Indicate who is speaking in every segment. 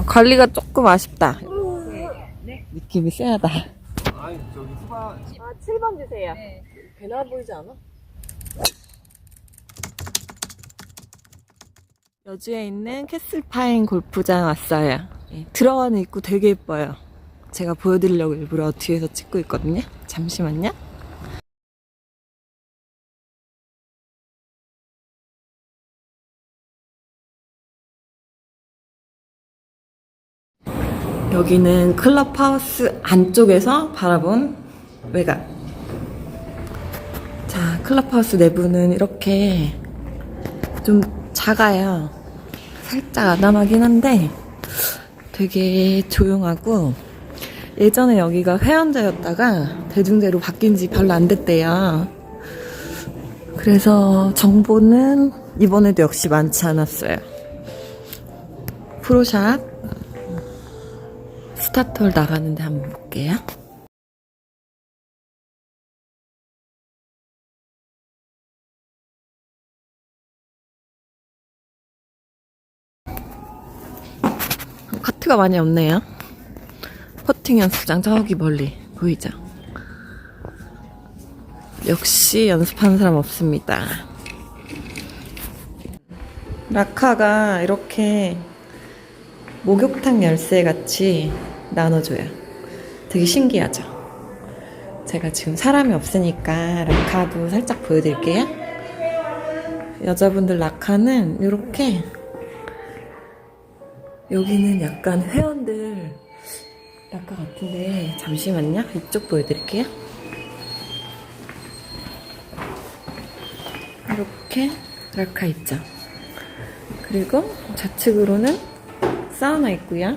Speaker 1: 관리가 조금 아쉽다. 느낌이 쎄하다.
Speaker 2: 아니 저기 수박
Speaker 1: 아, 7번 주세요.
Speaker 3: 배나 보이지 않아?
Speaker 1: 여주에 있는 캐슬파인 골프장 왔어요. 예, 들어가는 입구 되게 예뻐요. 제가 보여드리려고 일부러 뒤에서 찍고 있거든요. 잠시만요. 여기는 클럽하우스 안쪽에서 바라본 외곽. 자, 클럽하우스 내부는 이렇게 좀 작아요. 살짝 아담하긴 한데 되게 조용하고 예전에 여기가 회원제였다가 대중제로 바뀐 지 별로 안 됐대요. 그래서 정보는 이번에도 역시 많지 않았어요. 프로샵 스타트홀 나가는데 한번 볼게요. 카트가 많이 없네요. 퍼팅 연습장 저기 멀리 보이죠? 역시 연습하는 사람 없습니다. 라카가 이렇게 목욕탕 열쇠 같이 나눠줘요. 되게 신기하죠? 제가 지금 사람이 없으니까 라카도 살짝 보여드릴게요. 여자분들 라카는 이렇게 여기는 약간 회원들 라카 같은데 잠시만요. 이쪽 보여드릴게요. 이렇게 라카 있죠. 그리고 좌측으로는 사우나 있고요.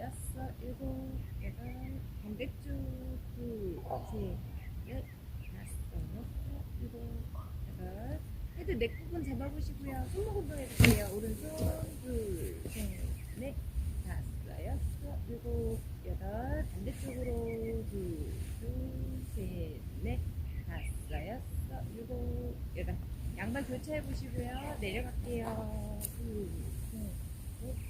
Speaker 4: 여섯, 일곱, 여덟, 반대쪽. 둘, 셋, 넷, 다섯, 여섯, 일곱, 여덟. 헤드 넥 부분 잡아보시고요. 손목 운동 해볼게요. 오른손. 둘, 셋, 넷, 다섯, 여섯, 일곱, 여덟. 반대쪽으로 둘, 둘, 셋, 넷, 다섯, 여섯, 일곱, 여덟. 양발 교차해 보시고요. 내려갈게요. 둘, 셋, 넷,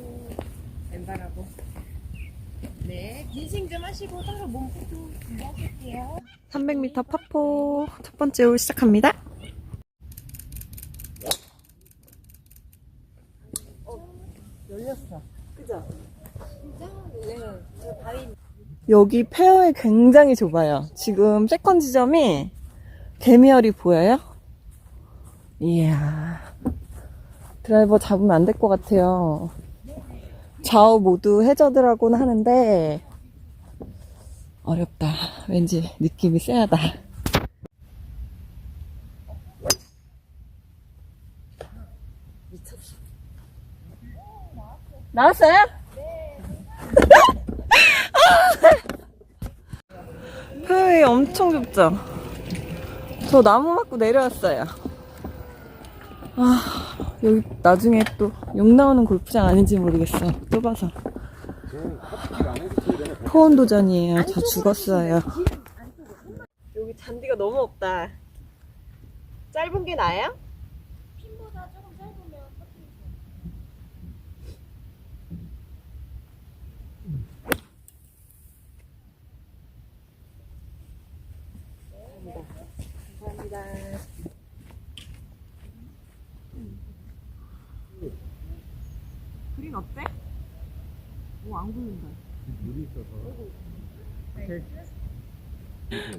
Speaker 4: 네, 긴싱 좀 하시고 서로 몸풀도 준비하실게요.
Speaker 1: 300m 파포 첫 번째 홀 시작합니다.
Speaker 3: 열렸어. 그죠?
Speaker 1: 여기 페어에 굉장히 좁아요. 지금 세컨 지점이 개미열이 보여요? 이야. 드라이버 잡으면 안 될 것 같아요. 좌우 모두 해저드라고는 하는데, 어렵다. 왠지 느낌이 쎄하다. 나왔어요? 페어웨이 엄청 좁죠? 저 나무 맞고 내려왔어요. 아, 여기 나중에 또 욕 나오는 골프장 아닌지 모르겠어. 좁아서. 포원 도전이에요. 저 죽었어요. 여기 잔디가 너무 없다. 짧은 게 나아요?
Speaker 4: 핀보다 조금 짧으면
Speaker 1: 감사합니다. 그린 어때?
Speaker 2: 물이 있어서.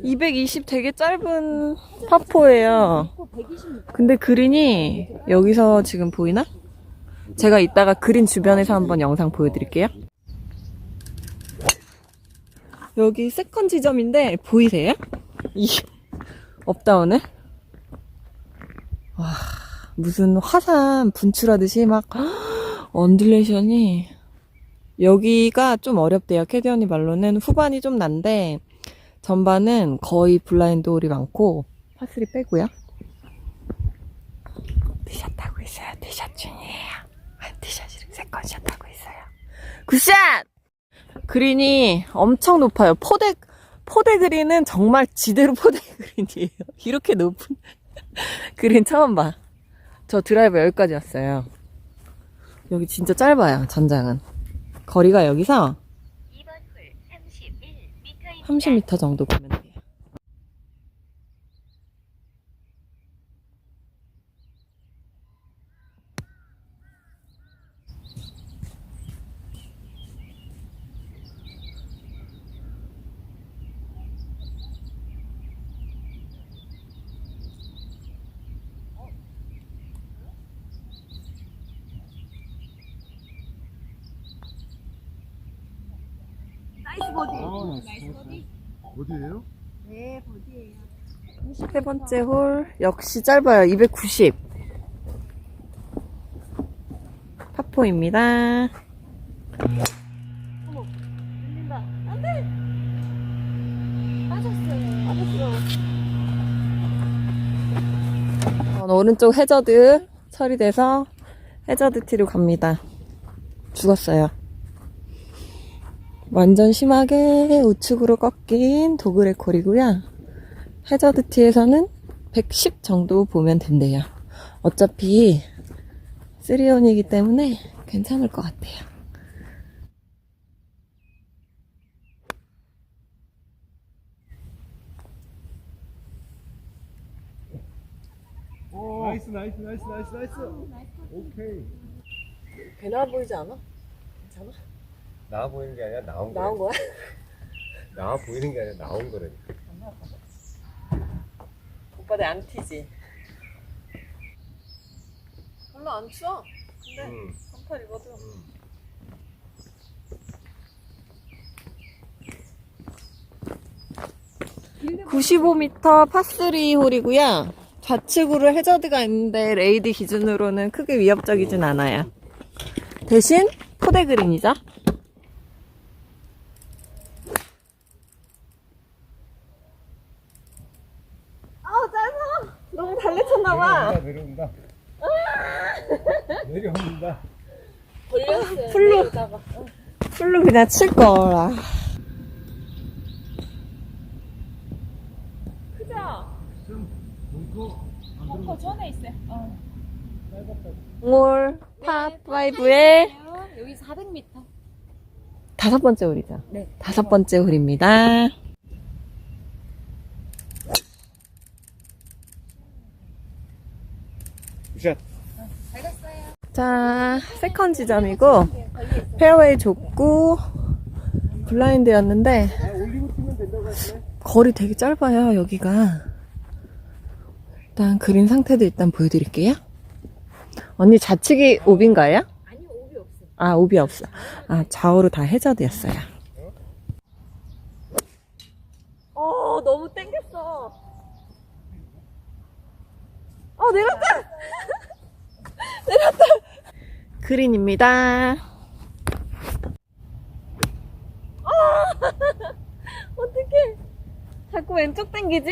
Speaker 1: 220 되게 짧은 파포예요. 근데 그린이 여기서 지금 보이나? 제가 이따가 그린 주변에서 한번 영상 보여드릴게요. 여기 세컨 지점인데 보이세요? 이 업다운을? 와 무슨 화산 분출하듯이 막 언듈레이션이 여기가 좀 어렵대요. 캐디 언니 말로는 후반이 좀 난데 전반은 거의 블라인드 홀이 많고 파스리 빼고요. 티샷 하고 있어요. 티샷 중이에요. 티샷이 세컨샷 하고 있어요. 굿샷! 그린이 엄청 높아요. 포대 포대 그린은 정말 지대로 포대 그린이에요. 이렇게 높은 그린 처음 봐. 저 드라이버 여기까지 왔어요. 여기 진짜 짧아요. 전장은. 거리가 여기서
Speaker 4: 2번 홀 31m입니다.
Speaker 1: 30m 정도 보면
Speaker 4: 버디.
Speaker 2: 아,
Speaker 4: 나이스 버디.
Speaker 2: 어디에요?
Speaker 4: 네, 버디예요.
Speaker 1: 세 번째 홀 역시 짧아요. 290. 파포입니다.
Speaker 4: 들린다. 안 돼! 빠졌어요. 빠졌어.
Speaker 1: 어, 오른쪽 해저드 처리돼서 해저드 티로 갑니다. 죽었어요. 완전 심하게 우측으로 꺾인 도그레 콜이고요. 해저드 티에서는 110 정도 보면 된대요. 어차피 3온이기 때문에 괜찮을 것 같아요.
Speaker 2: 나이스, 나이스, 나이스, 나이스, 나이스. 오케이.
Speaker 1: 괜찮아 보이지 않아? 괜찮아?
Speaker 2: 나와 보이는 게 아니라 나온 거야.
Speaker 1: 나온 거야?
Speaker 2: 나와 보이는 게 아니라 나온 거라니까.
Speaker 1: 오빠 내안 튀지? 별로 안 추워. 근데
Speaker 2: 응.
Speaker 1: 반팔 입어도.
Speaker 2: 응.
Speaker 1: 95m 파3 홀이고요. 좌측으로 해저드가 있는데 레이드 기준으로는 크게 위협적이진 않아요. 대신 포대 그린이죠. 아우 짧아. 너무 달래쳤나봐.
Speaker 2: 내려온다, 내려온다. 내려온다.
Speaker 1: 걸렸어요. 풀로 풀로 그냥 칠 거라.
Speaker 4: 크죠? 벙커 전에 있어요. 어.
Speaker 1: 올 파5의
Speaker 4: 여기 400m.
Speaker 1: 다섯 번째 홀이죠.
Speaker 4: 네.
Speaker 1: 다섯 번째 홀입니다.
Speaker 2: 샷.
Speaker 4: 잘 갔어요.
Speaker 1: 자, 세컨 지점이고, 페어웨이 좁고, 블라인드였는데. 거리 되게 짧아요, 여기가. 일단 그린 상태도 일단 보여드릴게요. 언니 좌측이 옵인가요?
Speaker 4: 아니요, 오비 없어요.
Speaker 1: 아, 옵이 없어. 아, 좌우로 다 해저드였어요. 어, 너무 땡겼어. 어, 내렸다! 내렸다! 그린입니다. 어! 어떡해. 자꾸 왼쪽 당기지?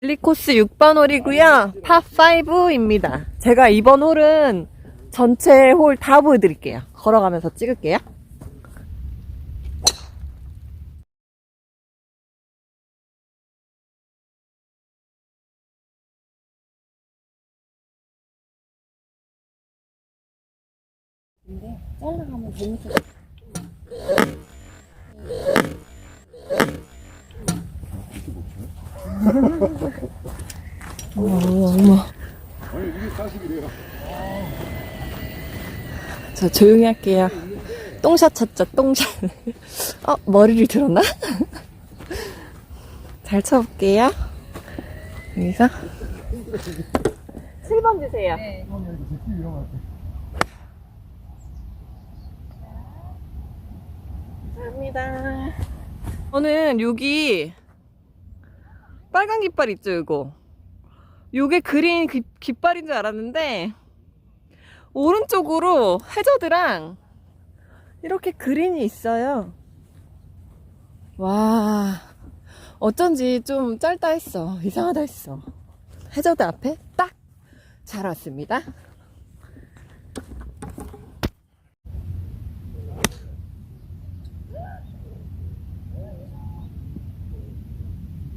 Speaker 1: 릴리코스 6번 홀이고요. 파5입니다. 제가 이번 홀은 전체 홀 다 보여드릴게요. 걸어가면서 찍을게요.
Speaker 4: 근데 잘라가면 재밌어.
Speaker 1: 어머, 어머, 어머.
Speaker 2: 아니 이게 사실이래요.
Speaker 1: 저 조용히 할게요. 똥샷 찾자, 똥샷. 어, 머리를 들었나? 잘 쳐볼게요. 여기서. 7번 주세요.
Speaker 4: 네.
Speaker 1: 감사합니다. 저는 여기 빨간 깃발 있죠, 이거. 요게 그린 깃- 깃발인 줄 알았는데 오른쪽으로 해저드랑 이렇게 그린이 있어요. 와, 어쩐지 좀 짧다 했어. 이상하다 했어. 해저드 앞에 딱 잘 왔습니다.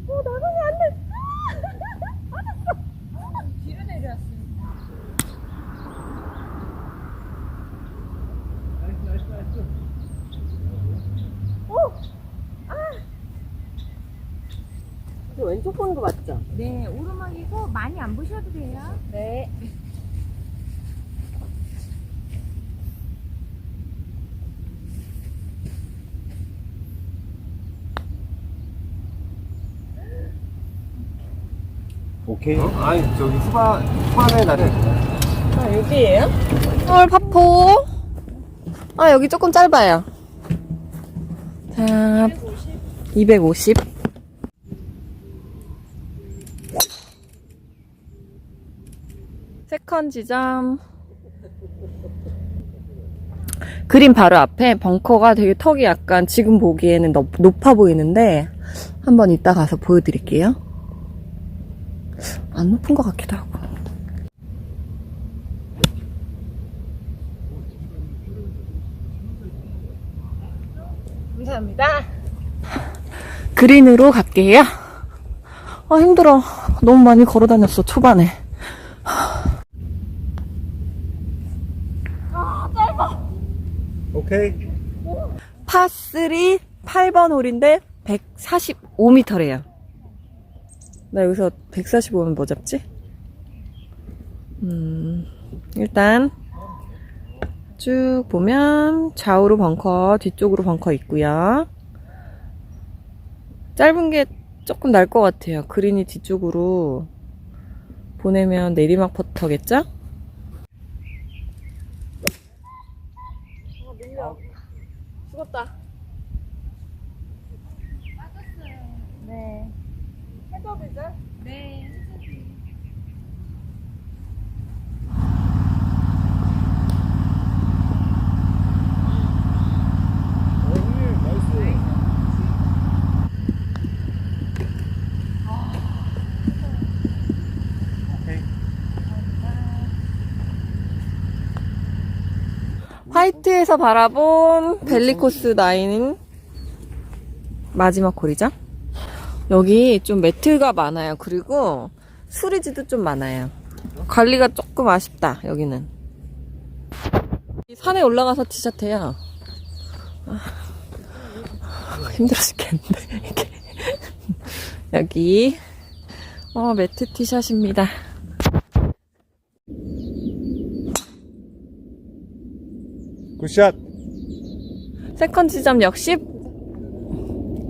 Speaker 1: 어, 나가면 안 돼.
Speaker 4: 뒤로 내려왔어요.
Speaker 2: 나이스 나이스 나이스.
Speaker 1: 저 왼쪽 보는 거 맞죠?
Speaker 4: 네, 오르막이고 많이 안 보셔도 돼요. 네.
Speaker 2: 오케이. 어? 아니 저기 후반 후반에 나는
Speaker 1: 아, 여기에요? 헐, 파포. 아, 여기 조금 짧아요. 자, 250. 세컨 지점. 그림 바로 앞에 벙커가 되게 턱이 약간 지금 보기에는 높, 높아 보이는데 한번 이따 가서 보여드릴게요. 안 높은 것 같기도 하고.
Speaker 4: 감사합니다.
Speaker 1: 그린으로 갈게요. 아, 힘들어. 너무 많이 걸어 다녔어, 초반에.
Speaker 2: 오케이.
Speaker 1: 파3 8번 홀인데 145m래요. 나 여기서 145면 뭐 잡지? 음, 일단 쭉 보면 좌우로 벙커, 뒤쪽으로 벙커 있고요. 짧은 게 조금 날 것 같아요. 그린이 뒤쪽으로 보내면 내리막 퍼터겠죠? 어, 밀려. 죽었다.
Speaker 4: 네. 네.
Speaker 1: 화이트에서 바라본 벨리코스 나인 마지막 홀이죠. 여기 좀 매트가 많아요. 그리고 수리지도 좀 많아요. 관리가 조금 아쉽다. 여기는 이 산에 올라가서 티샷해요. 아, 힘들어 죽겠는데 이게 여기 어 매트 티샷입니다.
Speaker 2: 굿샷.
Speaker 1: 세컨 지점 역시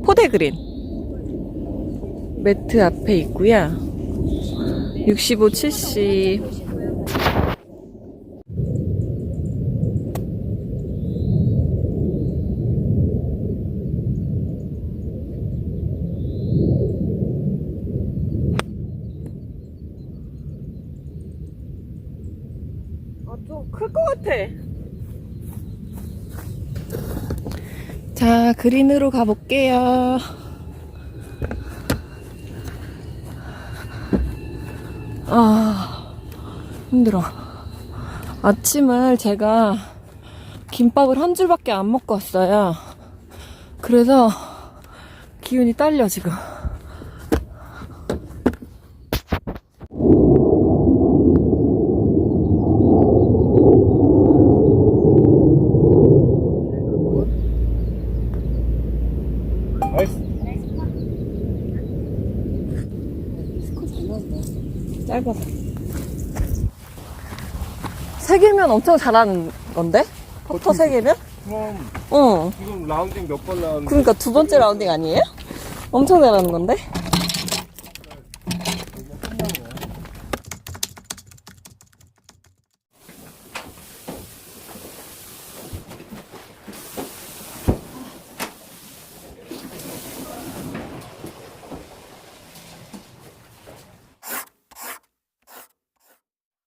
Speaker 1: 포대 그린 매트 앞에 있고요. 65, 70. 아, 좀 클 것 같아. 자, 그린으로 가볼게요. 아, 힘들어. 아침을 제가 김밥을 한 줄밖에 안 먹고 왔어요. 그래서 기운이 딸려, 지금.
Speaker 2: 나이스.
Speaker 1: 스코 잘 나온다. 짧아서. 세 개면 엄청 잘하는 건데? 퍼터 세 개면?
Speaker 2: 그럼
Speaker 1: 어.
Speaker 2: 지금 라운딩 몇 번 나왔는데
Speaker 1: 그러니까 두 번째 라운딩 아니에요? 엄청 잘하는 건데?